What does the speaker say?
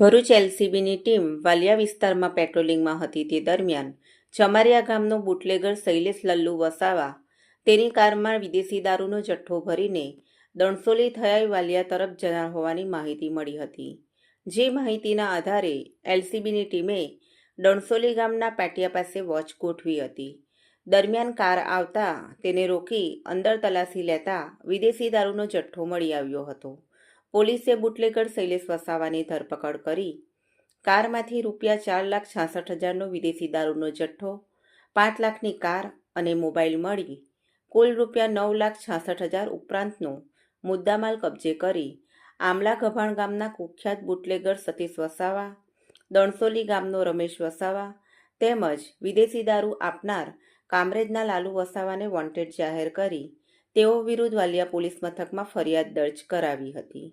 Bharuch એલસીબીની team Valia વિસ્તારમાં પેટ્રોલિંગમાં હતી તે દરમિયાન ચમારિયા ગામનો બુટલેગર શૈલેષ લલ્લુ વસાવા તેની કારમાં વિદેશી દારૂનો જથ્થો ભરીને દણસોલી થયાઈ વાલિયા તરફ જનાર હોવાની માહિતી મળી હતી. જે માહિતીના આધારે એલસીબીની ટીમે દણસોલી ગામના પાટિયા પાસે વોચ ગોઠવી હતી. દરમિયાન કાર આવતા તેને રોકી અંદર તલાશી લેતા વિદેશી દારૂનો જથ્થો મળી આવ્યો હતો. પોલીસે બુટલેગર શૈલેષ વસાવાની ધરપકડ કરી. કારમાંથી રૂપિયા ચાર લાખ છાસઠ હજારનો વિદેશી દારૂનો જથ્થો, પાંચ લાખની કાર અને મોબાઈલ મળી. કુલ રૂપિયા નવ લાખ છાસઠ હજાર ઉપરાંતનો મુદ્દામાલ કબજે કરી. આમલા ગભાણ ગામના કુખ્યાત બુટલેગર સતીશ વસાવા, દણસોલી ગામનો રમેશ વસાવા તેમજ વિદેશી દારૂ આપનાર કામરેજના લાલુ વસાવાને વોન્ટેડ જાહેર કરી. તેઓ વિરુદ્ધ વાલિયા પોલીસ મથકમાં ફરિયાદ દર્જ કરાવી હતી.